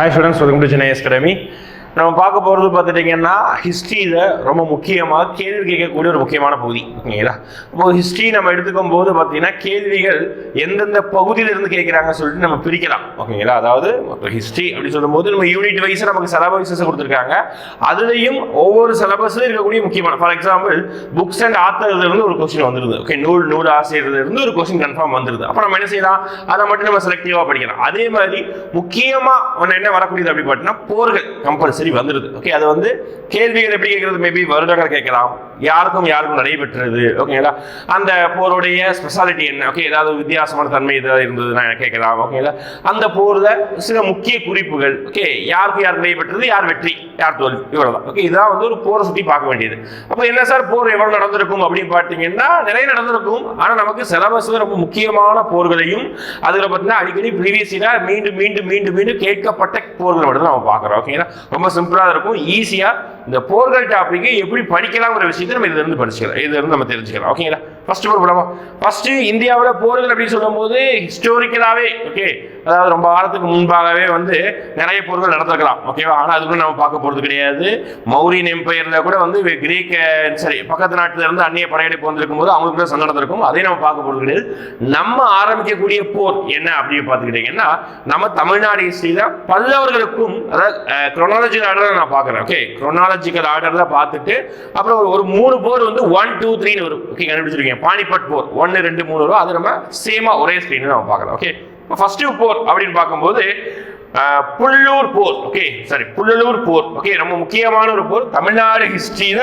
Hi students welcome to Chennai academy நம்ம பார்க்க போகிறது பார்த்துட்டிங்கன்னா ஹிஸ்ட்ரியில் ரொம்ப முக்கியமாக கேள்வி கேட்கக்கூடிய ஒரு முக்கியமான பகுதி ஓகேங்களா? இப்போ ஹிஸ்ட்ரி நம்ம எடுத்துக்கும் போது பார்த்தீங்கன்னா கேள்விகள் எந்தெந்த பகுதியிலிருந்து கேட்குறாங்க சொல்லிட்டு நம்ம பிரிக்கலாம் ஓகேங்களா? அதாவது இப்போ ஹிஸ்ட்ரி அப்படி சொல்லும்போது நம்ம யூனிட் வைஸ் நமக்கு சிலபஸஸ் கொடுத்துருக்காங்க. அதுலேயும் ஒவ்வொரு சிலபஸும் இருக்கக்கூடிய முக்கியமான ஃபார் எக்ஸாம்பிள் புக்ஸ் அண்ட் ஆத்தர்லேருந்து ஒரு கொஸ்டின் வந்துருது ஓகே? நூல் நூல் ஆசிரியர்லேருந்து ஒரு கொஸ்டின் கன்ஃபார்ம் வந்துருது. அப்போ நம்ம என்ன செய்யலாம்? அதை மட்டும் நம்ம செலக்டிவாக படிக்கலாம். அதே மாதிரி முக்கியமாக ஒன்று என்ன வரக்கூடியது அப்படி பார்த்தீங்கன்னா போர்கள் கம்பல்சரி வந்துருது. ஓகே அது வந்து கேள்விகள் எப்படி கேட்கறது மேபி வருடங்கள் கேட்கலாம். யாருக்கும் யாருக்கும் நடைபெற்றது ஓகேங்களா அந்த போருடைய ஸ்பெஷாலிட்டி என்ன? ஓகே ஏதாவது வித்தியாசமான தன்மை ஏதாவது இருந்ததுன்னா கேட்கலாம் ஓகேங்களா அந்த போரில் சில முக்கிய குறிப்புகள் ஓகே யாருக்கு யார் நடைபெற்றது யார் வெற்றி யார் தோல்வி இவ்வளோதான் ஓகே இதான் வந்து ஒரு போரை சுற்றி பார்க்க வேண்டியது. அப்போ என்ன சார் போர் எவ்வளோ நடந்திருக்கும் அப்படின்னு பார்த்தீங்கன்னா நிறைய நடந்திருக்கும். ஆனால் நமக்கு சிலபஸ் ரொம்ப முக்கியமான போர்களையும் அதில் பார்த்தீங்கன்னா அடிக்கடி ப்ரீவியஸ் இயராக மீண்டும் மீண்டும் மீண்டும் மீண்டும் கேட்கப்பட்ட போர்கள் மட்டும் நம்ம பார்க்குறோம் ஓகேங்களா ரொம்ப சிம்பிளாக இருக்கும் ஈஸியாக இந்த போர்கள் டாப்பிக்கை எப்படி படிக்கலாங்கிற விஷயத்தை நம்ம இதுலேருந்து படிச்சுக்கலாம். இதுலேருந்து நம்ம தெரிஞ்சுக்கலாம். ஓகேங்களா ஃபர்ஸ்ட் ஒரு படமா ஃபர்ஸ்ட் இந்தியாவில் போர்கள் அப்படின்னு சொல்லும்போது ஹிஸ்டோரிக்கலாவே ஓகே அதாவது ரொம்ப காலத்துக்கு முன்பாகவே வந்து நிறைய போர்கள் நடந்திருக்கலாம் ஓகேவா ஆனால் அது நம்ம பார்க்க போகிறது கிடையாது. மௌரியன் எம்பையரில் கூட வந்து கிரீக்க சரி பக்கத்து நாட்டுல இருந்து அந்நிய படையெடுப்பு வந்திருக்கும் போது அவங்களுக்கு சண்டை நடந்திருக்கும். அதையும் நம்ம பார்க்க போகிறது கிடையாது. நம்ம ஆரம்பிக்கக்கூடிய போர் என்ன அப்படின்னு பார்த்துக்கிட்டீங்கன்னா நம்ம தமிழ்நாடு ஹிஸ்டரியில பல்லவர்களுக்கும் அதாவது குரோனாலஜிக்கல் ஆர்டர் நான் பார்க்குறேன் ஓகே குரோனாலஜிக்கல் ஆர்டரில் பார்த்துட்டு அப்புறம் ஒரு- ஒரு மூணு போர் வந்து ஒன் டூ த்ரீன்னு வரும். ஓகே கண்டுபிடிச்சிருக்கீங்க. பானிபட் போர் ஒன்று ரெண்டு மூணு வரும். அது நம்ம சேமா ஒரே ஸ்க்ரீன் நம்ம பார்க்கலாம் ஓகே ஃபர்ஸ்ட் போர் அப்படின்னு பார்க்கும்போது புள்ளூர் போர். ஓகே சாரி புள்ளலூர் போர். ஓகே ரொம்ப முக்கியமான ஒரு போர். தமிழ்நாடு ஹிஸ்டரியில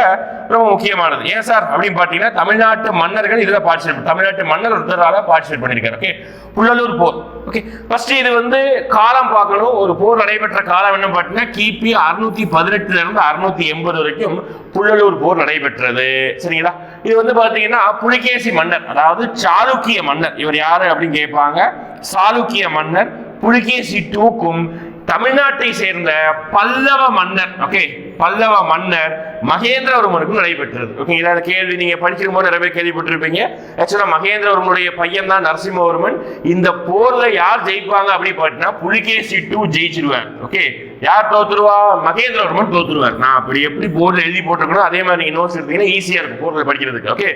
ரொம்ப முக்கியமானது. ஏன் சார்? அப்படின்னு பார்த்தீங்கன்னா தமிழ்நாட்டு மன்னர்கள் இதில் பார்ட்டிசிபேட் தமிழ்நாட்டு மன்னர் ஒருத்தரால பார்ட்டிசிபேட் பண்ணியிருக்காரு. ஓகே புள்ளலூர் போர். ஓகே ஃபர்ஸ்ட் இது வந்து காலம் பார்க்கணும். ஒரு போர் நடைபெற்ற காலம் என்ன பார்த்தீங்கன்னா கிபி அறுநூத்தி பதினெட்டுல இருந்து அறுநூத்தி எண்பது வரைக்கும் புல்லலூர் போர் நடைபெற்றது. சரிங்களா? இது வந்து பாத்தீங்கன்னா புலிகேசி மன்னர் அதாவது சாளுக்கிய மன்னர். இவர் யாரு அப்படின்னு கேட்பாங்க? சாளுக்கிய மன்னர் புலிகேசி டூக்கும் தமிழ்நாட்டை சேர்ந்த பல்லவ மன்னர். ஓகே பல்லவ மன்னர் மகேந்திரவர்மனுக்கும் நடைபெற்றது ஓகேங்களா அந்த கேள்வி நீங்க படிச்சிருக்கும் போது நிறைய பேர் கேள்விப்பட்டிருப்பீங்க. ஆக்சுவலா மகேந்திரவர்மனுடைய பையன் தான் நரசிம்மவர்மன். இந்த போர்ல யார் ஜெயிப்பாங்க அப்படின்னு பார்த்தீங்கன்னா புலிகேசி டூ ஜெயிச்சிருவார். ஓகே யார் தோத்துருவா? மகேந்திரவர்மன் தோத்துருவார். நான் அப்படி எப்படி போர்ல எழுதி போட்டிருக்கணும் அதே மாதிரி நீங்க நோட்ஸ் எடுத்தீங்கன்னா ஈஸியா இருக்கும் போர்ல படிக்கிறதுக்கு. ஓகே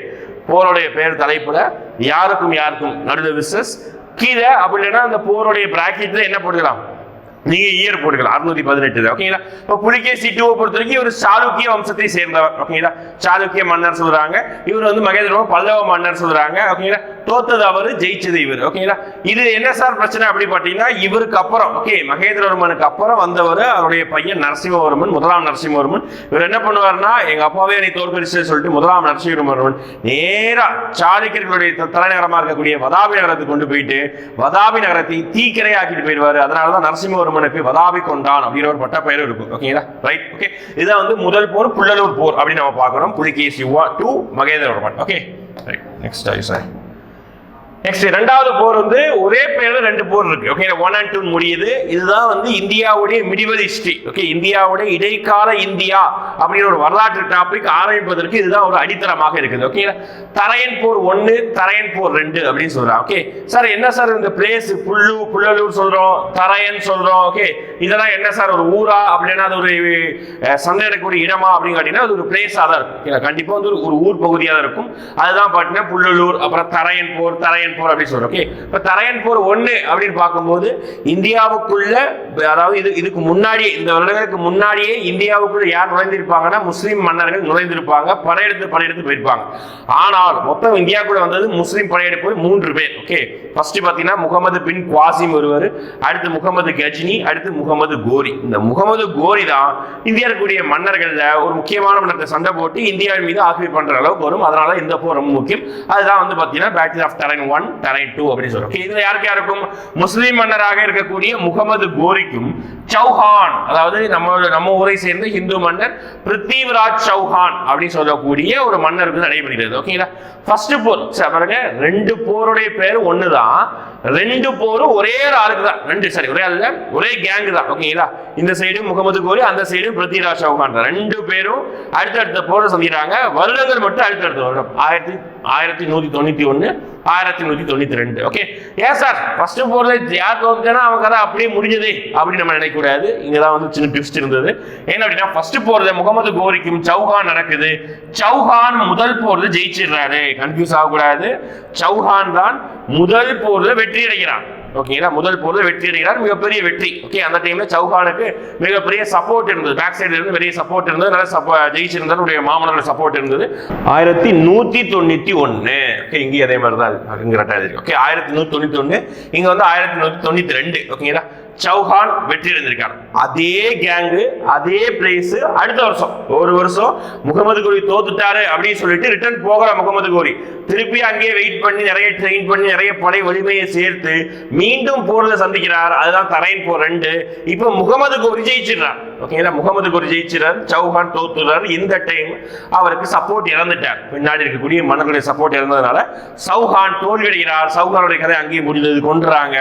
போருடைய பேர் தலைப்புல யாருக்கும் யாருக்கும் நடுவில் விசஸ் கீழே அப்படி இல்லைன்னா அந்த போருடைய பிராக்கெட்ல என்ன போட்டுக்கலாம்? நீங்க இயர் போட்டுக்கலாம். அறுநூத்தி பதினெட்டு. ஓகேங்களா இப்போ புலிகேசி டூவை பொறுத்த வரைக்கும் இவர் சாளுக்கிய வம்சத்தை சேர்ந்தவர். ஓகேங்களா சாளுக்கிய மன்னர் சொல்றாங்க. இவர் வந்து மகேந்திரவர்மன் பல்லவ மன்னர் சொல்றாங்க. ஓகேங்களா தோத்தது அவர் ஜெயிச்சது இவர். ஓகேங்களா இது என்ன சார் பிரச்சனை அப்படி பார்த்தீங்கன்னா இவருக்கு அப்புறம் ஓகே மகேந்திரவர்மனுக்கு அப்புறம் வந்தவர் அவருடைய பையன் நரசிம்மவர்மன் முதலாம் நரசிம்மவர்மன். இவர் என்ன பண்ணுவார்னா எங்க அப்பாவே என்னை தோற்கடிச்சு சொல்லிட்டு முதலாம் நரசிம்மவர்மன் நேரா சாளுக்கியர்களுடைய த- தலைநகரமா இருக்கக்கூடிய வதாபி நகரத்துக்கு கொண்டு போயிட்டு வதாபி நகரத்தை தீக்கிரை ஆக்கிட்டு போயிடுவாரு. அதனாலதான் அனுப்பி வதாபி கொண்டான் அப்படின்ற ஒரு பட்ட பெயரும் இருக்கும். ஓகேங்களா ரைட் ஓகே இதான் வந்து முதல் போர் புள்ளலூர் போர் அப்படின்னு நம்ம பார்க்கிறோம். Pulakeshi two Mahendravarman okay right next sorry next ரெண்டாவது போர் வந்து ஒரே பேர்ல ரெண்டு போர் இருக்கு. ஓகே ஒன் அண்ட் டூ முடியுது. இதுதான் வந்து இந்தியாவுடைய மிடிவல் ஹிஸ்டரி ஓகே இந்தியாவுடைய இடைக்கால இந்தியா அப்படிங்கிற ஒரு வரலாற்று டாபிக் ஆரம்பிப்பதற்கு இதுதான் ஒரு அடித்தளமாக இருக்குது. ஓகே தரையன் போர் ஒன்னு தரையன் போர் ரெண்டு அப்படின்னு சொல்றாங்க. ஓகே சார் என்ன சார் இந்த பிளேஸ் புல்லு புல்லலூர் சொல்றோம் தரையன் சொல்றோம். ஓகே இதெல்லாம் என்ன சார் ஒரு ஊரா? அப்படின்னா அது ஒரு சந்தையிடக்கூடிய இடமா? அப்படின்னு கேட்டீங்கன்னா அது ஒரு பிளேஸா தான் இருக்கும். கண்டிப்பா வந்து ஒரு- ஒரு ஊர் பகுதியாக தான் இருக்கும். அதுதான் பார்த்தீங்கன்னா புல்லலூர் அப்புறம் தரையன் போர் தரையன் போர் அப்படின்னு சொல்றோம். ஓகே இப்போ தரையன் போர் ஒன்று அப்படின்னு பார்க்கும்போது இந்தியாவுக்குள்ள அதாவது இது இதுக்கு முன்னாடியே இந்த வருடங்களுக்கு முன்னாடியே இந்தியாவுக்குள்ள யார் நுழைந்திருப்பாங்கன்னா முஸ்லீம் மன்னர்கள் நுழைந்திருப்பாங்க. படையெடுத்து படையெடுத்து போயிருப்பாங்க. ஆனால் மொத்தம் இந்தியாவுக்குள்ள வந்தது முஸ்லீம் படையெடுப்பு மூன்று பேர். ஓகே ஃபர்ஸ்ட் பார்த்தீங்கன்னா முகமது பின் குவாசிம் ஒருவர் அடுத்து முகமது கஜினி அடுத்து முகமது கோரி. இந்த முகமது கோரி தான் இந்தியா இருக்கக்கூடிய மன்னர்கள்ல ஒரு முக்கியமான மன்னத்தை சண்டை போட்டு இந்தியாவின் மீது ஆக்கிரமிப்பு பண்ற அளவுக்கு வரும். அதனால இந்த போர் ரொம்ப முக்கியம். அதுதான் வந்து பார்த்தீங்கன்னா battle of Tarain one one தலை டூ அப்படின்னு சொல்றோம். இதுல யாருக்கு யாருக்கும்? முஸ்லீம் மன்னராக இருக்கக்கூடிய முகமது கோரிக்கும் சௌஹான் அதாவது நம்ம நம்ம ஊரை சேர்ந்த இந்து மன்னர் பிருத்திவிராஜ் சௌஹான் அப்படின்னு சொல்லக்கூடிய ஒரு மன்னருக்கு நடைபெறுகிறது. ஓகேங்களா ஃபர்ஸ்ட் போர் பாருங்க. ரெண்டு போருடைய பேர் ஒண்ணுதான். ரெண்டு போரும் ஒரே ஆளுக்கு தான். ரெண்டு சரி ஒரே ஆள் ஒரே கேங் தான். ஓகேங்களா இந்த சைடும் முகமது கோரி அந்த சைடும் பிருத்திவிராஜ் சௌஹான் தான். ரெண்டு பேரும் அடுத்தடுத்த போரை சந்திக்கிறாங்க. வருடங்கள் மட்டும் அடுத்தடுத்த வருடம். ஆயிரத்தி ஆயிரத்தி நூத்தி தொண்ணூத்தி ஒன்னு ஆயிரத்தி நூத்தி தொண்ணூத்தி ரெண்டு. ஓகே ஏன் சார் ஃபர்ஸ்ட் போறது யார் தோத்துட்டா அவங்க கதை அப்படியே முடிஞ்சது அப்படின்னு நம்ம நினைக்கக்கூடாது. இங்கதான் வந்து சின்ன ட்விஸ்ட் இருந்தது. ஏன்னா அப்படின்னா ஃபர்ஸ்ட் போறது முகமது கோரிக்கும் சௌஹான் நடக்குது. சௌஹான் முதல் போர்ல ஜெயிச்சிடுறாரு. கன்ஃபியூஸ் ஆகக்கூடாது. சௌஹான் தான் முதல் போர்ல வெற்றி அடைகிறான் ஓகேங்களா முதல் போது வெற்றி அடைகிறார் மிகப்பெரிய வெற்றி. ஓகே அந்த டைம்ல சவுகானுக்கு மிகப்பெரிய சப்போர்ட் இருந்தது. பேக் சைடுல இருந்து பெரிய சப்போர்ட் இருந்தது. நல்ல சப்போ ஜெயிச்சிருந்தார் அவருடைய சப்போர்ட் இருந்தது. ஆயிரத்தி நூத்தி தொண்ணூத்தி ஒன்னு ஓகே இங்கே அதே மாதிரி தான் இங்க கரெக்டா இருக்கு. ஓகே ஆயிரத்தி நூத்தி தொண்ணூத்தி ஒன்னு இங்க வந்து ஆயிரத்தி நூத்தி தொண்ணூத்தி ரெண்டு. ஓகேங்களா சௌஹான் வெற்றி அடைந்திருக்கார் அதே கேங்கு அதே பிளேஸ் அடுத்த வருஷம். ஒரு வருஷம் முகமது கோரி தோத்துட்டாரு அப்படின்னு சொல்லிட்டு ரிட்டர்ன் போகிற முகமது கோரி திருப்பி அங்கேயே வெயிட் பண்ணி நிறைய ட்ரெயின் பண்ணி நிறைய படை வலிமையை சேர்த்து மீண்டும் போர்ல சந்திக்கிறார். அதுதான் தரையின் போர் ரெண்டு. இப்போ முகமது கோரி ஜெயிச்சிடுறார். ஓகேங்களா முகமது குரு ஜெயிச்சிறார் சௌஹான் தோத்துறார். இந்த டைம் அவருக்கு சப்போர்ட் இறந்துட்டார். பின்னாடி இருக்கக்கூடிய மன்னர்களுடைய சப்போர்ட் இறந்ததுனால சௌஹான் தோல்வியடைகிறார். சௌஹானுடைய கதை அங்கேயே முடிந்தது. கொன்றாங்க.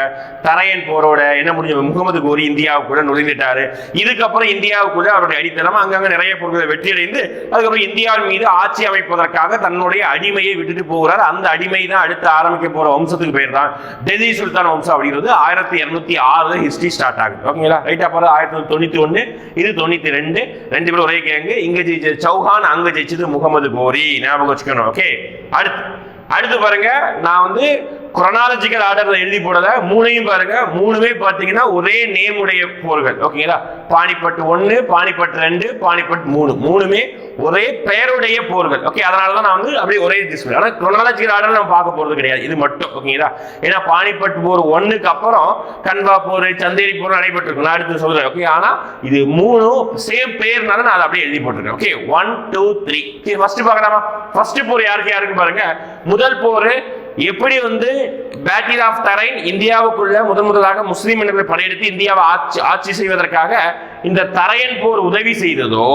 தரையன் போரோட என்ன முடிஞ்ச முகமது கோரி இந்தியாவுக்குள்ள நுழைந்துட்டாரு. இதுக்கப்புறம் இந்தியாவுக்குள்ள அவருடைய அடித்தளம் அங்கங்க நிறைய பொருட்களை வெற்றியடைந்து அதுக்கப்புறம் இந்தியாவின் மீது ஆட்சி அமைப்பதற்காக தன்னுடைய அடிமையை விட்டுட்டு போகிறார். அந்த அடிமை தான் அடுத்து ஆரம்பிக்க போற வம்சத்துக்கு பேர் தான் டெல்லி சுல்தான் வம்சம் அப்படிங்கிறது ஆயிரத்தி இருநூத்தி ஆறு ஹிஸ்டரி ஸ்டார்ட் ஆகுது. ஓகேங்களா ரைட் அப்புறம் ஆயிரத்தி தொண்ணூத்தி ஒன்னு இது தொண்ணூத்தி ரெண்டு. ரெண்டு பேரும் ஒரே கேங்கு. இங்க ஜெயிச்சது சௌஹான் அங்க ஜெயிச்சது முகமது கோரி. ஞாபகம் வச்சுக்கணும். ஓகே அடுத்து அடுத்து பாருங்க. நான் வந்து குரோனாலஜிக்கல் ஆர்டர்ல எழுதி போடல. மூணையும் பாருங்க. மூணுமே பார்த்தீங்கன்னா ஒரே நேம் உடைய போர்கள். ஓகேங்களா பாணிப்பட்டு ஒன்னு பாணிப்பட்டு ரெண்டு பாணிப்பட்டு மூணு. மூணுமே ஒரே பெயருடைய போர்கள். ஓகே அதனால தான் நான் வந்து அப்படியே ஒரே டிஸ்பிளே ஆனால் குரோனாலஜிக்கல் ஆர்டர் நம்ம பார்க்க போறது கிடையாது. இது மட்டும். ஓகேங்களா ஏன்னா பாணிப்பட்டு போர் ஒன்னுக்கு அப்புறம் கன்வா போர் சந்தேரி போர் நடைபெற்றிருக்கு நான் அடுத்து சொல்றேன். ஓகே ஆனா இது மூணும் சேம் பெயர்னால நான் அதை அப்படியே எழுதி போட்டிருக்கேன். Okay one two three first பார்க்கலாமா? ஃபர்ஸ்ட் போர் யாருக்கு யாருக்கு பாருங்க. முதல் போர் எப்படி வந்து பேட்டில் ஆஃப் தரைன் இந்தியாவுக்குள்ள முதன் முதலாக முஸ்லீம் இனங்கள் படையெடுத்து இந்தியாவை ஆட்சி ஆட்சி செய்வதற்காக இந்த தரையன் போர் உதவி செய்ததோ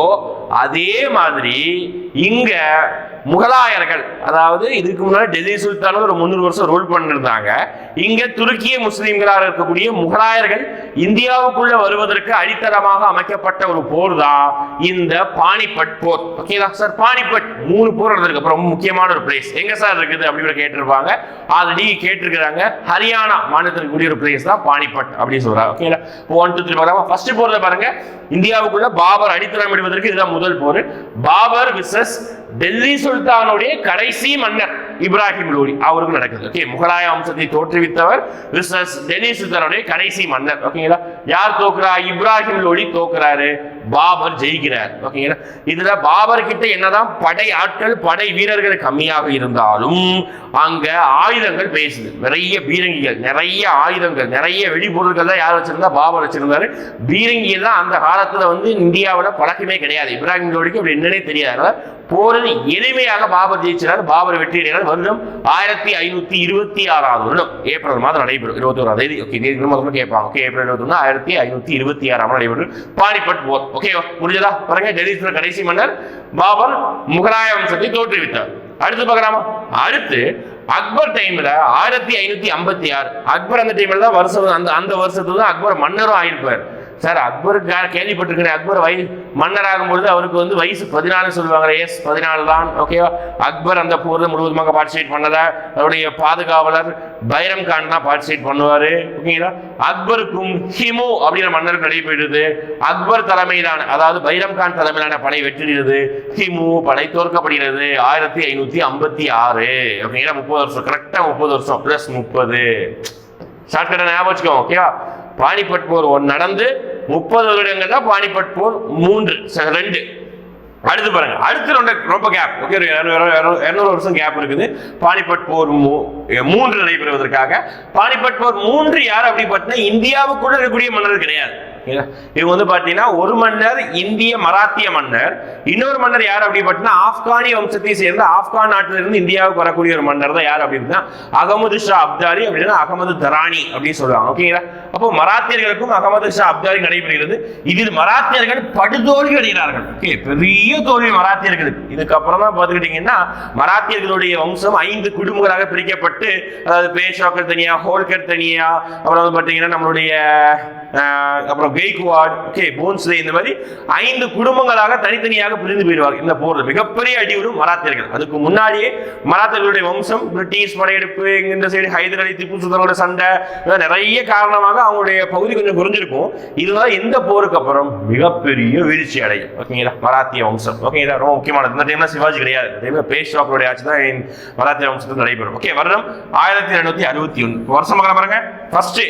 அதே மாதிரி இங்க முகலாயர்கள் அதாவது இதுக்கு முன்னாடி டெல்லி சுல்தான் ஒரு முந்நூறு வருஷம் ரூல் பண்ணிருந்தாங்க. இங்க துருக்கிய முஸ்லீம்களாக இருக்கக்கூடிய முகலாயர்கள் இந்தியாவுக்குள்ள வருவதற்கு அடித்தளமாக அமைக்கப்பட்ட ஒரு போர் தான் இந்த பானிபட் போர். ஓகேதா சார் பானிபட் மூணு போர் நடந்திருக்கு. அப்புறம் ரொம்ப முக்கியமான ஒரு பிளேஸ் எங்க சார் இருக்குது அப்படின்னு கேட்டிருப்பாங்க. ஆல்ரெடி கேட்டிருக்கிறாங்க. ஹரியானா மாநிலத்திற்கு கூடிய ஒரு பிளேஸ் தான் பானிபட் அப்படின்னு சொல்றாங்க. ஓகேங்களா ஒன் டூ த்ரீ பாருங்க ஃபர்ஸ்ட் போர்ல பாருங்க. இந்தியாவுக்குள்ள பாபர் அடித்தளம் இடுவதற்கு இதுதான் முதல் போர். பாபர் விசஸ் டெல்லி சுல்தானுடைய கடைசி மன்னர் இப்ராஹிம் லோடி அவருக்கு நடக்குது. ஓகே முகலாய வம்சத்தை தோற்றுவித்தவர் விசஸ் டெல்லி சுல்தானுடைய கடைசி மன்னர். ஓகேங்களா யார் தோக்குறா? இப்ராஹிம் லோடி தோக்குறாரு. பாபர் ஜெயிக்கிறார். ஓகேங்களா இதுல பாபர் கிட்ட என்னதான் படை ஆட்கள் படை வீரர்கள் கம்மியாக இருந்தாலும் அங்க ஆயுதங்கள் பேசுது. நிறைய பீரங்கிகள் நிறைய ஆயுதங்கள் நிறைய வெடிபொருட்கள் தான் யார் வச்சிருந்தா? பாபர் வச்சிருந்தாரு. பீரங்கிகள் தான் அந்த காலத்துல வந்து இந்தியாவில் பழக்கமே கிடையாது. இப்ராஹிம் ஜோடிக்கு அப்படி என்னன்னே தெரியாது. போரில் எளிமையாக பாபர் ஜெயிச்சினார். பாபர் வெற்றி அடைகிறார். வருடம் ஆயிரத்தி ஐநூத்தி இருபத்தி ஆறாவது வருடம். ஏப்ரல் மாதம் நடைபெறும். இருபத்தி ஓராம் தேதி ஓகே கேட்பாங்க ஓகே ஏப்ரல் இருபத்தி ஒன்று ஆயிரத்தி ஐநூத்தி இருபத்தி ஆறாம் நடைபெறும். பானிபட் போர். ஓகேவா முடிஞ்சதா? பாருங்க டெல்லி கடைசி மன்னர் பாபர் முகலாய வம்சத்தை தோற்றுவித்தார். அடுத்து பார்க்கலாமா? அடுத்து அக்பர் டைம்ல ஆயிரத்தி ஐநூத்தி ஐம்பத்தி ஆறு. அக்பர் அந்த டைம்ல தான் வருஷம் அந்த அந்த வருஷத்துல தான் அக்பர் மன்னரும் ஆயிருப்பார். சார் அக்பருக்கு கேள்விப்பட்டிருக்கிறேன். அக்பர் வயசு மன்னர் ஆகும்பொழுது அவருக்கு வந்து வயசு பதினாலு சொல்லுவாங்க. எஸ் பதினாலு தான் ஓகேவா அக்பர் அந்த போர்ல முழுவதுமாக பார்ட்டிசிபேட் பண்ணதா அவருடைய பாதுகாவலர் பைரம் கான் தான் பார்ட்டிசிபேட் பண்ணுவாரு. ஓகேங்களா அக்பருக்கும் ஹிமு அப்படிங்கிற மன்னருக்கு நடைபெறுது அக்பர் தலைமையிலான அதாவது பைரம் கான் தலைமையிலான படை வெற்றிடுகிறது ஹிமு படை தோற்கப்படுகிறது. ஆயிரத்தி ஐநூத்தி ஐம்பத்தி ஆறு. ஓகேங்களா முப்பது வருஷம். கரெக்டா முப்பது வருஷம். பிளஸ் முப்பது. ஷார்ட்கட்டை ஞாபகம் வச்சுக்கோங்க. ஓகேவா பானிபட் போர் ஒன்று நடந்து முப்பது வருடங்கள் தான் பானிபட் போர் மூன்று ச- ரெண்டு. அடுத்து பாருங்க. அடுத்து ரொம்ப ரொம்ப கேப் ஓகே ஒரு வருஷம் கேப் இருக்குது. பானிபட் போர் மூ- மூன்று நடைபெறுவதற்காக. பானிபட் போர் மூன்று யார் அப்படி பார்த்தீங்கன்னா இந்தியாவுக்குள்ள இருக்கக்கூடிய மன்னர் கிடையாது. இவங்க வந்து பார்த்தீங்கன்னா ஒரு மன்னர் இந்திய மராத்திய மன்னர். இன்னொரு மன்னர் யார் அப்படி பார்த்தீங்கன்னா ஆப்கானிய வம்சத்தை சேர்ந்த ஆப்கான் நாட்டிலிருந்து இந்தியாவுக்கு வரக்கூடிய ஒரு மன்னர் தான் யார் அப்படின்னா அகமது ஷா அப்தாரி அப்படின்னா அகமது தரானி அப்படின்னு சொல்லுவாங்க. ஓகேங்களா அப்போ மராத்தியர்களுக்கும் அகமது ஷா அப்தாரி நடைபெறுகிறது. இதில் மராத்தியர்கள் படுதோல்வி அடைகிறார்கள். ஓகே பெரிய தோல்வி மராத்தியர்களுக்கு. இதுக்கப்புறம் தான் பார்த்துக்கிட்டீங்கன்னா மராத்தியர்களுடைய வம்சம் ஐந்து குடும்பங்களாக பிரிக்கப்பட்டு அதாவது பேஷாக்கள் தனியா ஹோல்கர் தனியா அப்புறம் வந்து பார்த்தீங்கன்னா நம்மளுடைய அப்புறம் கெய்குவாட் ஓகே போன்ஸ்லே இந்த மாதிரி ஐந்து குடும்பங்களாக தனித்தனியாக பிரிந்து போயிடுவார் இந்த போர் மிகப்பெரிய அடிவிடும் மராத்தியர்கள். அதுக்கு முன்னாடியே மராத்தியர்களுடைய வம்சம் பிரிட்டிஷ் படையெடுப்பு இந்த சைடு ஹைதர் அலி திப்பு சுல்தானோட சண்டை இதெல்லாம் நிறைய காரணமாக அவங்களுடைய பகுதி கொஞ்சம் குறைஞ்சிருக்கும். இதுதான் இந்த போருக்கு அப்புறம் மிகப்பெரிய வீழ்ச்சி அடையும். ஓகேங்களா மராத்திய வம்சம். ஓகேங்களா ரொம்ப முக்கியமானது. இந்த டைம்ல சிவாஜி கிடையாது. இந்த டைம்ல பேஷ்வாக்களுடைய ஆட்சி தான் மராத்திய வம்சத்தில் நடைபெறும். ஓகே வருடம் ஆயிரத்தி எண்ணூத்தி அறுபத்தி ஒன்று. வருஷம் பாருங்க. ஃபர்ஸ்ட்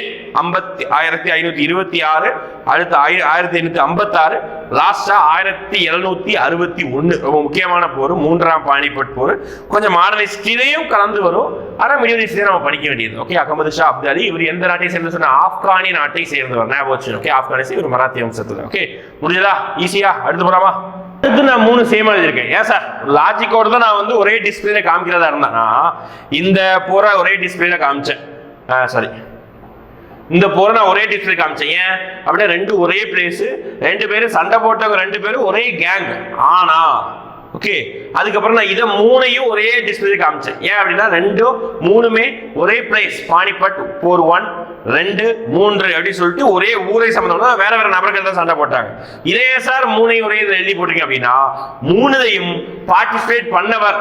ஐம்பத்தி ஆயிரத்தி ஐநூத்தி இருபத்தி ஆறு அடுத்து ஆயி- ஆயிரத்தி ஐநூத்தி ஐம்பத்தாறு லாஸ்டா ஆயிரத்தி எழுநூத்தி அறுபத்தி ஒன்று ரொம்ப முக்கியமான போர் மூன்றாம் பாணிபட் போர். கொஞ்சம் மாடல் ஹிஸ்டரியிலையும் கலந்து வரும். ஆனால் மிடியல் ஹிஸ்டரியை நம்ம படிக்க வேண்டியது. ஓகே அகமது ஷா அப்தாலி இவர் எந்த நாட்டை சேர்ந்து சொன்ன ஆப்கானி நாட்டை சேர்ந்தவர். ஞாபகம் ஓகே ஆப்கானிஸ்தான் இவர் மராத்திய வம்சத்தில். ஓகே முடிஞ்சதா? ஈஸியா அடுத்து போலாமா? அடுத்து நான் மூணு சேம் எழுதியிருக்கேன். ஏன் சார் லாஜிக்கோட தான் நான் வந்து ஒரே டிஸ்பிளேல காமிக்கிறதா இருந்தேன்னா இந்த போற ஒரே டிஸ்பிளேல காமிச்சேன். சாரி இந்த போரை நான் ஒரே டிஸ்பிளே காமிச்சேன். ஏன்? அப்படியே ரெண்டு ஒரே பிளேஸ் ரெண்டு பேரும் சண்டை போட்டவங்க ரெண்டு பேரும் ஒரே கேங் ஆனா ஓகே அதுக்கப்புறம் நான் இதை மூணையும் ஒரே டிஸ்பிளே காமிச்சேன். ஏன் அப்படின்னா ரெண்டும் மூணுமே ஒரே பிளேஸ் பானிபட் போர் ஒன் ரெண்டு மூன்று அப்படின்னு சொல்லிட்டு ஒரே ஊரை சம்பந்தம்னா வேற வேற நபர்கள் தான் சண்டை போட்டாங்க. இதே சார் மூணையும் ஒரே இதில் எழுதி போட்டீங்க அப்படின்னா மூணுதையும் பார்ட்டிசிபேட் பண்ணவர்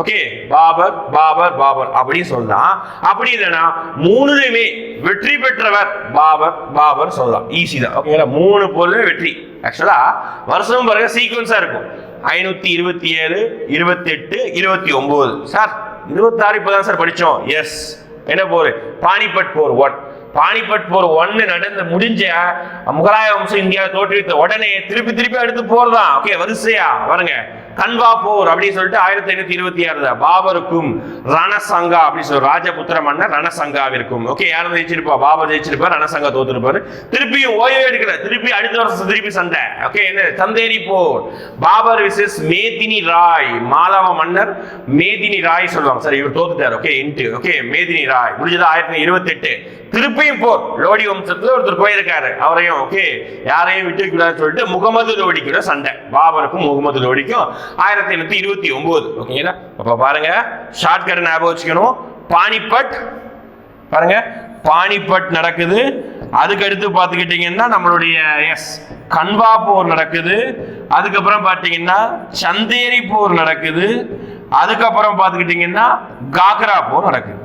ஓகே பாபர் பாபர் பாபர் அப்படின்னு சொல்லலாம் அப்படி இல்லைன்னா மூணுலையுமே வெற்றி பெற்றவர் பாபர் பாபர் சொல்லலாம். ஈஸி தான். ஓகேங்களா மூணு பொருளுமே வெற்றி. ஆக்சுவலா வருஷம் பாருங்க சீக்வன்ஸா இருக்கும். ஐநூத்தி இருபத்தி ஏழு இருபத்தி எட்டு இருபத்தி ஒன்பது சார் இருபத்தாறு இப்பதான் சார் படிச்சோம். எஸ் என்ன போர்? பானிபட் போர் ஒன் பானிபட் போர் ஒன்னு நடந்து முடிஞ்ச முகலாய வம்சம் இந்தியா தோற்றுவித்த உடனே திருப்பி திருப்பி அடுத்து போர் தான். ஓகே வரிசையா? பாருங்க. கன்வா போர் அப்படின்னு சொல்லிட்டு ஆயிரத்தி ஐநூத்தி இருபத்தி ஆறுல பாபருக்கும் ரணசங்கா அப்படின்னு சொல்லி ராஜபுத்திர மன்னர் ரணசங்காவிற்கும். ஓகே யாரும் ஜெயிச்சிருப்பா? பாபர் ஜெயிச்சிருப்பார் ரணசங்கா தோத்துருப்பாரு. திருப்பியும் ஓய்வு எடுக்கல. திருப்பி அடுத்த வருஷம் திருப்பி சண்டை. ஓகே என்ன? சந்தேரி போர். பாபர் விசஸ் மேதினி ராய். மாலவ மன்னர் மேதினி ராய் சொல்லுவாங்க. சார் இவர் தோத்துட்டார். Okay into okay Medini Rai. முடிஞ்சது ஆயிரத்தி இருபத்தி எட்டு திருப்பியும் போர். லோடி வம்சத்துல ஒருத்தர் போயிருக்காரு. அவரையும் ஓகே யாரையும் விட்டு கூடாதுன்னு சொல்லிட்டு முகமது லோடி கூட சண்டை. பாபருக்கும் முகமது லோடிக்கும் ஆயிரத்தி எண்ணூத்தி இருபத்தி ஒன்பது. ஓகேங்களா? அப்ப பாருங்க ஷார்ட்கட் ஞாபகம் வச்சுக்கணும். பானிபட் பாருங்க பானிபட் நடக்குது. அதுக்கடுத்து பார்த்துக்கிட்டிங்கன்னா நம்மளுடைய எஸ் கன்வா போர் நடக்குது. அதுக்கப்புறம் பார்த்தீங்கன்னா சந்தேரி போர் நடக்குது. அதுக்கப்புறம் பார்த்துக்கிட்டிங்கன்னா காக்ரா போர் நடக்குது.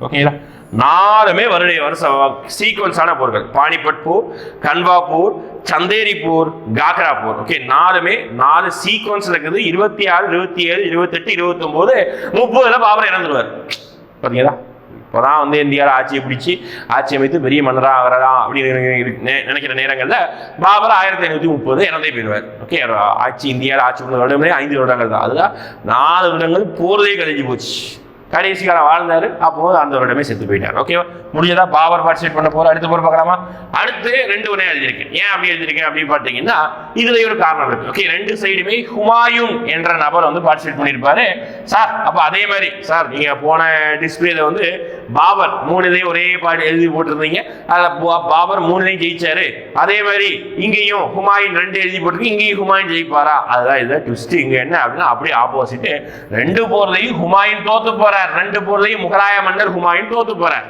ஓகேங்களா? நாலுமே வருடைய வருஷம் சீக்வன்ஸான போர்கள். பானிபட் போர் கன்வா போர் சந்தேரி போர் ஓகே நாலுமே நாலு சீக்வன்ஸ் இருக்குது. இருபத்தி ஆறு இருபத்தி ஏழு இருபத்தெட்டு இருபத்தி ஒன்பது முப்பதுல பாபர் இறந்துருவார். பார்த்தீங்களா இப்போதான் வந்து இந்தியாவில் ஆட்சியை பிடிச்சி ஆட்சி அமைத்து பெரிய மன்னராக ஆகிறதா அப்படின்னு நெ- நினைக்கிற நேரங்களில் பாபர் ஆயிரத்தி ஐநூற்றி முப்பது இறந்தே போயிடுவார். ஓகே ஆட்சி இந்தியாவில் ஆட்சி பண்ண வருடமே ஐந்து வருடங்கள் தான். அதுதான் நாலு வருடங்கள் போகிறதே கழிஞ்சு போச்சு. கடைசி காலம் வாழ்ந்தார். அப்போது அந்த வருடமே செத்து போயிட்டார். ஓகேவா முடிஞ்சதா பாபர் பார்ட்டிசிபேட் பண்ண போகிற அடுத்த போற பார்க்கலாமா? அடுத்து ரெண்டு ஒரே எழுதியிருக்கேன். ஏன் அப்படி எழுதியிருக்கேன் அப்படின்னு பார்த்தீங்கன்னா இதுல ஒரு காரணம் இருக்கு. ஓகே ரெண்டு சைடுமே ஹுமாயூன் என்ற நபர் வந்து பார்ட்டிசிபேட் பண்ணியிருப்பாரு. சார் அப்போ அதே மாதிரி சார் நீங்கள் போன டிஸ்பிளேல வந்து பாபர் மூணு இதையும் ஒரே பாடி எழுதி போட்டிருந்தீங்க. அதில் பாபர் மூணுதையும் ஜெயிச்சாரு. அதே மாதிரி இங்கேயும் ஹுமாயூன் ரெண்டு எழுதி போட்டிருக்கு. இங்கேயும் ஹுமாயூன் ஜெயிப்பாரா? அதுதான் இதுதான் ட்விஸ்ட் இங்கே என்ன அப்படின்னா அப்படியே ஆப்போசிட்டு ரெண்டு போகிறதையும் ஹுமாயூன் தோத்து போறார். ரெண்டு போர்லையும் முகலாய மன்னர் ஹுமாயூன் தோத்து போறார்.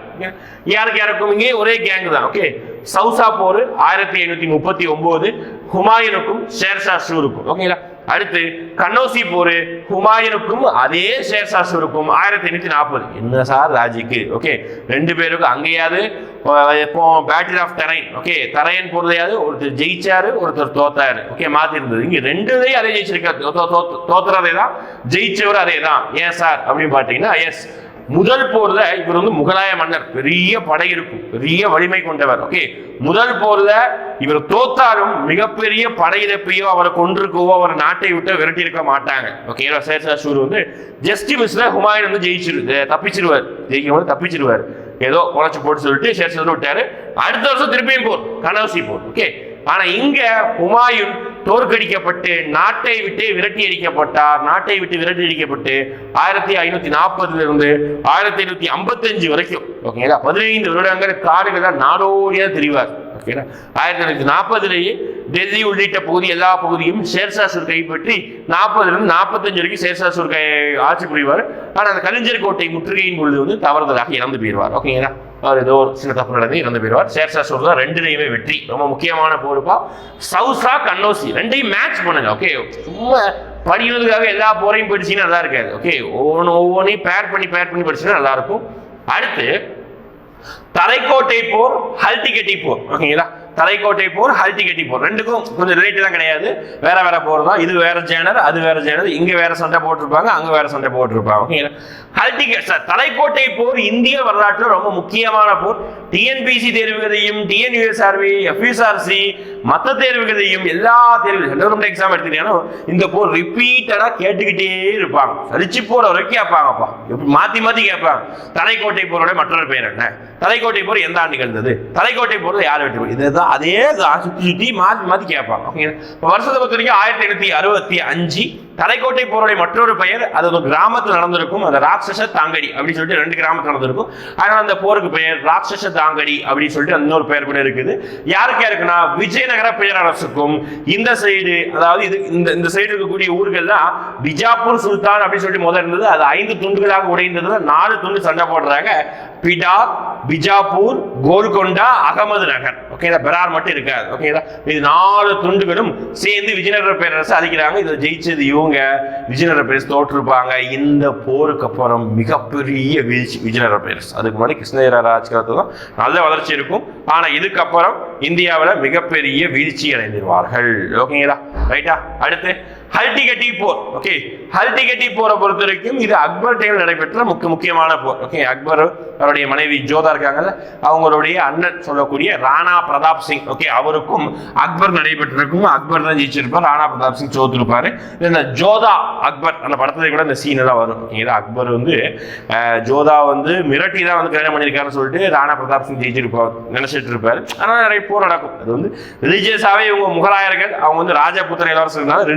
யாருக்கு யாருக்கும்? இங்கே ஒரே கேங் தான். ஓகே சவுசா போர் ஆயிரத்தி ஐநூத்தி முப்பத்தி ஒன்பது ஹுமாயூனுக்கும் ஷேர்ஷா ஷூருக்கும் ஓகேங்களா அடுத்து கண்ணோசி போர் ஹுமாயூனுக்கும் அதே ஷேர்ஷா ஷூருக்கும் ஆயிரத்தி எண்ணூத்தி நாற்பது. என்ன சார்? ராஜிக்கு. ஓகே. ரெண்டு பேருக்கும் அங்கேயாவது இப்போ battle of Tarain okay. Tarain போறதையாவது ஒருத்தர் ஜெயிச்சாரு ஒருத்தர் தோத்தாரு. ஓகே மாத்தி இருந்தது இங்க ரெண்டுதையும் அதே ஜெயிச்சிருக்காரு. தோ- தோ- தோத்துறதே தான் ஜெயிச்சவர் அதே தான் ஏன் சார்? அப்படின்னு பார்த்தீங்கன்னா எஸ் முதல் போர்ல இவர் வந்து முகலாய மன்னர். பெரிய படை இருக்கும். பெரிய வலிமை கொண்டவர். ஓகே முதல் போர்ல இவர் தோத்தாலும் மிகப்பெரிய படையிழப்பையோ அவரை கொண்டிருக்கவோ அவர் நாட்டை விட்டு விரட்டி இருக்க மாட்டாங்க ஓகே சேர்சாசூர் வந்து ஜஸ்ட் மிஸ்ல ஹுமாயூன் வந்து ஜெயிச்சிரு தப்பிச்சிருவார். ஜெயிக்கும் போது தப்பிச்சிருவார். ஏதோ குறைச்சு போட்டு சொல்லிட்டு ஷேர்ஷாசூர் விட்டாரு. அடுத்த வருஷம் திருப்பியும் போர். கனவசி போர். ஓகே ஆனா இங்க ஹுமாயூன் தோற்கடிக்கப்பட்டு நாட்டை விட்டு விரட்டி அடிக்கப்பட்டார். நாட்டை விட்டு விரட்டி அடிக்கப்பட்டு ஆயிரத்தி ஐநூத்தி நாற்பதுல இருந்து ஆயிரத்தி ஐநூத்தி ஐம்பத்தஞ்சு வரைக்கும். ஓகேங்களா பதினைந்து வருடங்கள் தான் நாடோடியா தெரிவார். ஓகேங்களா ஆயிரத்தி ஐநூத்தி நாற்பதுலேயே டெல்லி உள்ளிட்ட பகுதி எல்லா பகுதியும் சேர்சாசூர் கைப்பற்றி நாற்பதுலேருந்து நாற்பத்தஞ்சு வரைக்கும் சேர்சாசூர் கை ஆட்சி புரிவார். ஆனால் அந்த கலிஞ்சர் கோட்டை முற்றுகையின் பொழுது வந்து தவறுதலாக இறந்து போயிடுவார் ஓகேங்களா அவர் ஏதோ ஒரு சின்ன தப்பு நடந்து இறந்து போயிடுவார். ஷேர்ஷா சூர் தான் ரெண்டுலையுமே வெற்றி. ரொம்ப முக்கியமான போருப்பா சவுசா கண்ணோசி ரெண்டையும் மேட்ச் பண்ணுங்க ஓகே சும்மா படிக்கிறதுக்காக எல்லா போரையும் போயிடுச்சுன்னா நல்லா இருக்காது ஓகே ஒவ்வொன்று ஒவ்வொன்றையும் பேர் பண்ணி பேர் பண்ணி படிச்சுன்னா நல்லா இருக்கும். அடுத்து தலைக்கோட்டை போர் ஹல்டிகட்டி போர். ஓகேங்களா? தலைக்கோட்டை போர் ஹல்டிகெட்டி போர். ரெண்டுக்கும் கொஞ்சம் ரிலேட்டிவ் கிடையாது. வேற வேற போர் தான். இது வேற ஜேனர் அது வேற ஜேனர் இங்க வேற சண்டை போட்டிருப்பாங்க அங்க வேற சண்டை போட்டிருப்பாங்க. ஓகேங்களா ஹல்டிகெட் சார் தலைக்கோட்டை போர் இந்திய வரலாற்றில் ரொம்ப முக்கியமான போர். டிஎன்பிசி தேர்வுகளையும் டிஎன்யூஎஸ்ஆர்வி எஃப்யூஎஸ்ஆர்சி மற்ற தேர்வுகளையும் எல்லா தேர்வு சென்ட்ரல் எக்ஸாம் எடுத்துட்டீங்கன்னா இந்த போர் ரிப்பீட்டடா கேட்டுக்கிட்டே இருப்பாங்க. சலிச்சு போற வரைக்கும் கேட்பாங்கப்பா எப்படி மாத்தி மாத்தி கேட்பாங்க. தலைக்கோட்டை போரோட மற்றொரு பேர் என்ன? தலைக்கோட்டை போர் எந்த ஆண்டு நிகழ்ந்தது? தலைக்கோட்டை போர் யார் வெற்றி இதுதான் தான் அதே சுற்றி சுற்றி மாற்றி மாற்றி கேட்பாங்க. ஓகேங்களா? இப்போ வருஷத்தை பொறுத்த வரைக்கும் ஆயிரத்தி எண்ணூற்றி அறுபத்தி அஞ்சு. தலைக்கோட்டை போருடைய மற்றொரு பெயர் அது ஒரு கிராமத்தில் நடந்திருக்கும். அந்த ராட்சச தாங்கடி அப்படின்னு சொல்லிட்டு ரெண்டு கிராமத்தில் நடந்திருக்கும். ஆனால் அந்த போருக்கு பெயர் ராட்சச தாங்கடி அப்படின்னு சொல்லிட்டு இன்னொரு பெயர் கூட இருக்குது. யாருக்கு யாருக்குன்னா விஜயநகர பேரரசுக்கும் இந்த சைடு அதாவது இது இந்த இந்த சைடு இருக்கக்கூடிய ஊர்கள்லாம் பிஜாப்பூர் சுல்தான் அப்படின்னு சொல்லிட்டு முதல் இருந்தது. அது ஐந்து துண்டுகளாக உடைந்தது நாலு துண்டு சண்டை போடுறாங்க. பிடா பிஜாப்பூர் கோல்கொண்டா அகமது நகர். ஓகேதா பெரார் மட்டும் இருக்காது. ஓகேதா இது நாலு துண்டுகளும் சேர்ந்து விஜயநகர பேரரசு அழிக்கிறாங்க இதை ஜெயிச்சது இவங்க. விஜயநகர பேரரசு தோற்றிருப்பாங்க இந்த போருக்கு அப்புறம் மிகப்பெரிய வீழ்ச்சி விஜயநகர பேரரசு. அதுக்கு முன்னாடி கிருஷ்ணதேவராய ஆட்சி தான் நல்ல வளர்ச்சி இருக்கும். ஆனால் இதுக்கப்புறம் இந்தியாவில் மிகப்பெரிய வீழ்ச்சி அடைந்திருவார்கள். ஓகேங்களா ரைட்டா அடுத்து ஹல்டிகட்டி போர். ஓகே ஹல்டிகட்டி போரை பொறுத்த வரைக்கும் இது அக்பர் டைம் நடைபெற்ற முக்கிய முக்கியமான போர். ஓகே அக்பர் அவருடைய மனைவி ஜோதா இருக்காங்கல்ல அவங்களுடைய அண்ணன் சொல்லக்கூடிய ராணா பிரதாப் சிங். ஓகே அவருக்கும் அக்பர் நடைபெற்றிருக்கும். அக்பர் தான் ஜெயிச்சிருப்பார். ராணா பிரதாப் சிங் தோத்துருப்பாரு இந்த ஜோதா அக்பர் அந்த படத்துல கூட இந்த சீன் எல்லாம் வரும். ஓகேங்களா அக்பர் வந்து ஜோதா வந்து மிரட்டி தான் வந்து கல்யாணம் பண்ணியிருக்காருன்னு சொல்லிட்டு ராணா பிரதாப் சிங் ஜெயிச்சிருப்பார் நினைச்சிட்டு இருப்பாரு ஆனால் நிறைய போர் நடக்கும். அது வந்து ரிலீஜியஸாகவே இவங்க முகலாயர்கள் அவங்க வந்து ராஜபுத்திர இளவரசர் இருந்தாலும்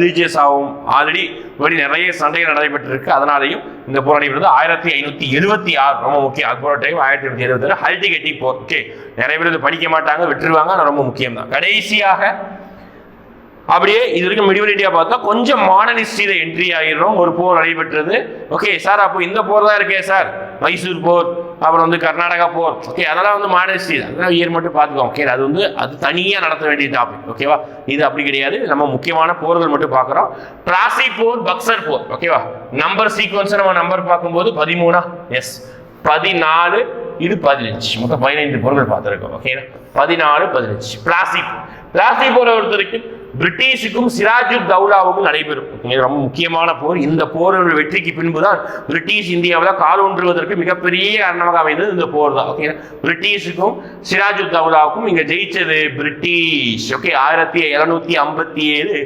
ஆகும். ஆல்ரெடி இப்படி நிறைய சண்டைகள் நடைபெற்றிருக்கு. அதனாலையும் இந்த போர் நடைபெற்றது ஆயிரத்தி ஐநூத்தி எழுபத்தி ஆறு ரொம்ப முக்கியம். அக்பர் டைம் ஆயிரத்தி ஐநூத்தி எழுபத்தி ஆறு ஹல்டிகட்டி போர் ஓகே நிறைய பேர் இது படிக்க மாட்டாங்க விட்டுருவாங்க ரொம்ப முக்கியம் தான் கடைசியாக அப்படியே இது வரைக்கும் மிடிவல் இந்தியா பார்த்தா கொஞ்சம் மாடர்ன் ஹிஸ்டரியில் என்ட்ரி ஆகிடுறோம் ஒரு போர் நடைபெற்றது. ஓகே சார் அப்போ இந்த போர் தான் இருக்கே சார் மைசூர் போர். அப்புறம் வந்து கர்நாடகா போர். ஓகே அதெல்லாம் வந்து மாடர்ன் அதெல்லாம் இயர் மட்டும் பார்த்துக்கோங்க ஓகே அது வந்து அது தனியாக நடத்த வேண்டிய டாபிக் ஓகேவா இது அப்படி கிடையாது. நம்ம முக்கியமான போர்கள் மட்டும் பார்க்குறோம். பிராசி போர் பக்சர் போர். ஓகேவா நம்பர் சீக்வன்ஸை நம்ம நம்பர் பார்க்கும்போது பதிமூணா? எஸ் பதினாலு இது பதினஞ்சு. மொத்தம் பதினைந்து போர்கள் பார்த்துருக்கோம். ஓகே பதினாலு பதினஞ்சு. பிளாஸ்டிக் பிளாஸ்டிக் போரை பொறுத்த வரைக்கும் பிரிட்டிஷுக்கும் சிராஜு தௌலாவுக்கும் நடைபெறும். ரொம்ப முக்கியமான போர். இந்த போரோட வெற்றிக்கு பின்பு தான் பிரிட்டிஷ் இந்தியாவில் கால் ஒன்றுவதற்கு மிகப்பெரிய காரணமாக அமைந்தது இந்த போர் தான் ஓகே பிரிட்டிஷுக்கும் சிராஜு தௌலாவுக்கும் இங்கே ஜெயிச்சது பிரிட்டிஷ். ஓகே ஆயிரத்தி எழுநூத்தி ஐம்பத்தி ஏழு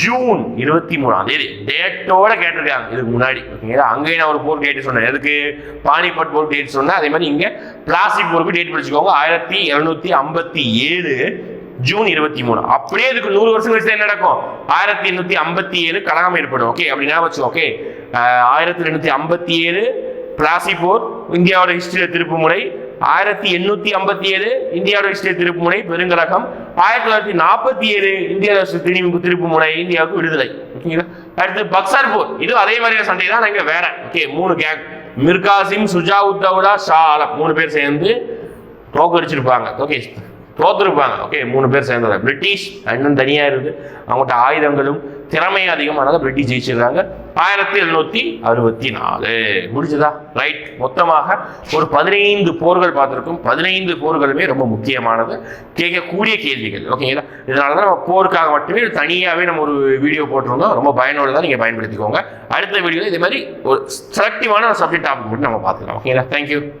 ஜூன் இருபத்தி மூணாம் தேதி. டேட்டோட கேட்டிருக்காங்க. இதுக்கு முன்னாடி. ஓகேங்களா அங்கேயும் நான் ஒரு போர் டேட் சொன்னேன். எதுக்கு? பானிபட் போர் டேட் சொன்னேன். அதே மாதிரி இங்கே பிளாஸ்டிக் போருக்கு டேட் படிச்சுக்கோங்க. ஆயிரத்தி எழுநூத்தி ஐம்பத்தி ஏழு ஜூன் இருபத்தி மூணு. அப்படியே இதுக்கு நூறு வருஷம் கழிச்சு என்ன நடக்கும்? ஆயிரத்தி எண்ணூத்தி ஐம்பத்தி ஏழு கலகம் ஏற்படும் ஓகே அப்படி ஞாபகம் வச்சுக்கோ ஓகே ஆயிரத்தி எண்ணூத்தி ஐம்பத்தி ஏழு பிளாசி போர் இந்தியாவோட ஹிஸ்டரிய திருப்பு முறை ஆயிரத்தி எண்ணூத்தி ஐம்பத்தி ஏழு இந்தியாவோட ஹிஸ்டரி திருப்பு முறை பெருங்கலகம். ஆயிரத்தி தொள்ளாயிரத்தி நாற்பத்தி ஏழு இந்தியாவோட திரும்பி திருப்பு முறை இந்தியாவுக்கு விடுதலை ஓகேங்களா அடுத்து பக்சார் போர் இது அதே மாதிரியான சண்டை தான் இங்க வேற ஓகே மூணு கேங் மிர்காசிம் சுஜா சுஜாவுத்தவுலா ஷா ஆலம் மூணு பேர் சேர்ந்து தோக்கடிச்சிருப்பாங்க ஓகே தோத்துருப்பாங்க. ஓகே மூணு பேர் சேர்ந்தது பிரிட்டிஷ் இன்னும் தனியாக இருக்குது அவங்கள்ட்ட ஆயுதங்களும் திறமையும் அதிகம். பிரிட்டிஷ் ஜெயிச்சிருக்காங்க. ஆயிரத்தி எழுநூற்றி அறுபத்தி நாலு முடிஞ்சதா? ரைட் மொத்தமாக ஒரு பதினைந்து போர்கள் பார்த்துருக்கோம். பதினைந்து போர்களுமே ரொம்ப முக்கியமானது. கேட்கக்கூடிய கேள்விகள். ஓகேங்களா இதனால தான் நம்ம போருக்காக மட்டுமே தனியாகவே நம்ம ஒரு வீடியோ போட்டிருந்தோம். ரொம்ப பயனுள்ளதாக நீங்கள் பயன்படுத்திக்கோங்க. அடுத்த வீடியோவில் இதே மாதிரி ஒரு செலக்டிவான சப்ஜெக்ட் டாபிக் மட்டும் நம்ம பார்த்துக்கலாம். ஓகேங்களா தேங்க்யூ